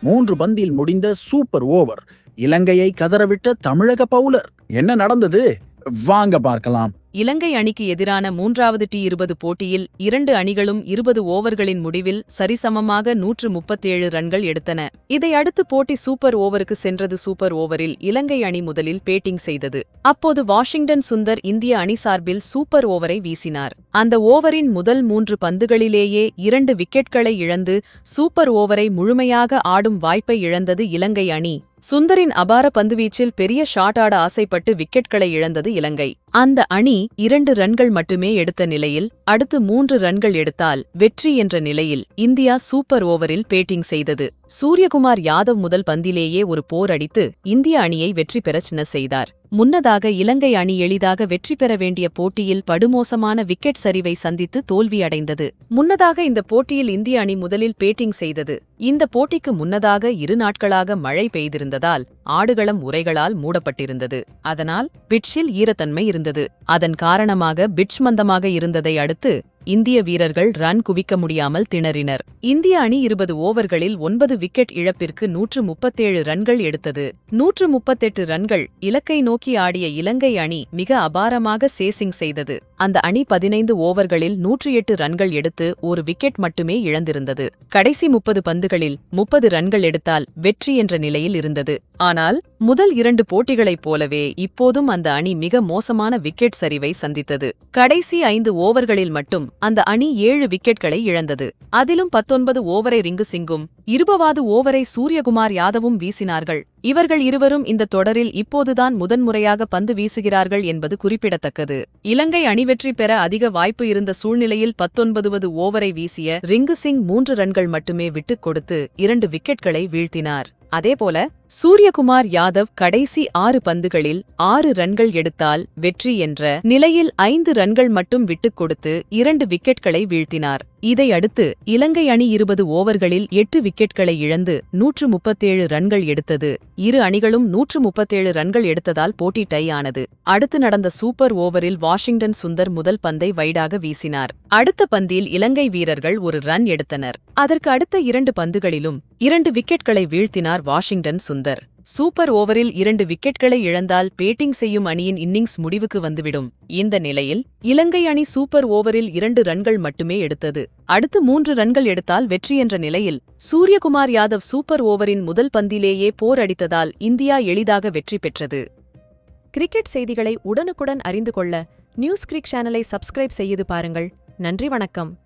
மூன்று பந்தில் முடிந்த சூப்பர் ஓவர். இலங்கையை கதறவிட்ட தமிழக பவுலர். என்ன நடந்தது? வாங்க பார்க்கலாம். இலங்கை அணிக்கு எதிரான மூன்றாவது டி இருபது போட்டியில் இரண்டு அணிகளும் இருபது ஓவர்களின் முடிவில் சரிசமமாக நூற்று முப்பத்தேழு ரன்கள் எடுத்தன. இதையடுத்து போட்டி சூப்பர் ஓவருக்கு சென்றது சூப்பர் ஓவரில் இலங்கை அணி முதலில் பேட்டிங் செய்தது. அப்போது வாஷிங்டன் சுந்தர் இந்திய அணி சார்பில் சூப்பர் ஓவரை வீசினார். அந்த ஓவரின் முதல் மூன்று பந்துகளிலேயே இரண்டு விக்கெட்களை இழந்து சூப்பர் ஓவரை முழுமையாக ஆடும் வாய்ப்பை இழந்தது இலங்கை அணி. சுந்தரின் அபார பந்துவீச்சில் பெரிய ஷாட் ஆட ஆசைப்பட்டு விக்கெட்களை இழந்தது இலங்கை. அந்த அணி இரண்டு ரன்கள் மட்டுமே எடுத்த நிலையில் அடுத்து மூன்று ரன்கள் எடுத்தால் வெற்றி என்ற நிலையில் இந்தியா சூப்பர் ஓவரில் பேட்டிங் செய்தது. சூரியகுமார் யாதவ் முதல் பந்திலேயே ஒரு போர் அடித்து இந்திய அணியை வெற்றி பெற சின்ன செய்தார். முன்னதாக இலங்கை அணி எளிதாக வெற்றி பெற வேண்டிய போட்டியில் படுமோசமான விக்கெட் சரிவை சந்தித்து தோல்வியடைந்தது. முன்னதாக இந்த போட்டியில் இந்திய அணி முதலில் பேட்டிங் செய்தது. இந்த போட்டிக்கு முன்னதாக இரு நாட்களாக மழை பெய்திருந்ததால் ஆடுகளம் உரைகளால் மூடப்பட்டிருந்தது. அதனால் பிட்சில் ஈரத்தன்மை இருந்தது. அதன் காரணமாக பிட்ச் மந்தமாக இருந்ததை அடுத்து இந்திய வீரர்கள் ரன் குவிக்க முடியாமல் திணறினர். இந்திய அணி இருபது ஓவர்களில் ஒன்பது விக்கெட் இழப்பிற்கு நூற்று முப்பத்தேழு ரன்கள் எடுத்தது. நூற்று முப்பத்தெட்டு ரன்கள் இலக்கை நோக்கி ஆடிய இலங்கை அணி மிக அபாரமாக சேசிங் செய்தது. அந்த அணி பதினைந்து ஓவர்களில் நூற்றி எட்டு ரன்கள் எடுத்து ஒரு விக்கெட் மட்டுமே இழந்திருந்தது. கடைசி முப்பது பந்துகளில் முப்பது ரன்கள் எடுத்தால் வெற்றி என்ற நிலையில் இருந்தது. ஆனால் முதல் இரண்டு போட்டிகளைப் போலவே இப்போதும் அந்த அணி மிக மோசமான விக்கெட் சரிவை சந்தித்தது. கடைசி ஐந்து ஓவர்களில் மட்டும் அந்த அணி ஏழு விக்கெட்களை இழந்தது. அதிலும் பத்தொன்பது ஓவரை ரிங்கு சிங்கும் இருபவாது ஓவரை சூரியகுமார் யாதவும் வீசினார்கள். இவர்கள் இருவரும் இந்த தொடரில் இப்போதுதான் முதன்முறையாக பந்து வீசுகிறார்கள் என்பது குறிப்பிடத்தக்கது. இலங்கை அணி வெற்றி பெற அதிக வாய்ப்பு இருந்த சூழ்நிலையில் பத்தொன்பதுவது ஓவரை வீசிய ரிங்கு சிங் மூன்று ரன்கள் மட்டுமே விட்டுக் கொடுத்து இரண்டு விக்கெட்களை வீழ்த்தினார். அதேபோல சூரியகுமார் யாதவ் கடைசி ஆறு பந்துகளில் ஆறு ரன்கள் எடுத்தால் வெற்றி என்ற நிலையில் ஐந்து ரன்கள் மட்டும் விட்டுக் கொடுத்து இரண்டு விக்கெட்களை வீழ்த்தினார். இதையடுத்து இலங்கை அணி இருபது ஓவர்களில் எட்டு விக்கெட்களை இழந்து நூற்று முப்பத்தேழு ரன்கள் எடுத்தது. இரு அணிகளும் நூற்று முப்பத்தேழு ரன்கள் எடுத்ததால் போட்டி டை ஆனது அடுத்து நடந்த சூப்பர் ஓவரில் வாஷிங்டன் சுந்தர் முதல் பந்தை வைடாக வீசினார். அடுத்த பந்தில் இலங்கை வீரர்கள் ஒரு ரன் எடுத்தனர். அதற்கு அடுத்த இரண்டு பந்துகளிலும் இரண்டு விக்கெட்களை வீழ்த்தினார் வாஷிங்டன் சுந்தர். சூப்பர் ஓவரில் இரண்டு விக்கெட்களை இழந்தால் பேட்டிங் செய்யும் அணியின் இன்னிங்ஸ் முடிவுக்கு வந்துவிடும். இந்த நிலையில் இலங்கை அணி சூப்பர் ஓவரில் இரண்டு ரன்கள் மட்டுமே எடுத்தது. அடுத்து மூன்று ரன்கள் எடுத்தால் வெற்றி என்ற நிலையில் சூரியகுமார் யாதவ் சூப்பர் ஓவரின் முதல் பந்திலேயே போர் அடித்ததால் இந்தியா எளிதாக வெற்றி பெற்றது. கிரிக்கெட் செய்திகளை உடனுக்குடன் அறிந்து கொள்ள நியூஸ் கிரிக் சேனலை சப்ஸ்கிரைப் செய்து பாருங்கள். நன்றி வணக்கம்.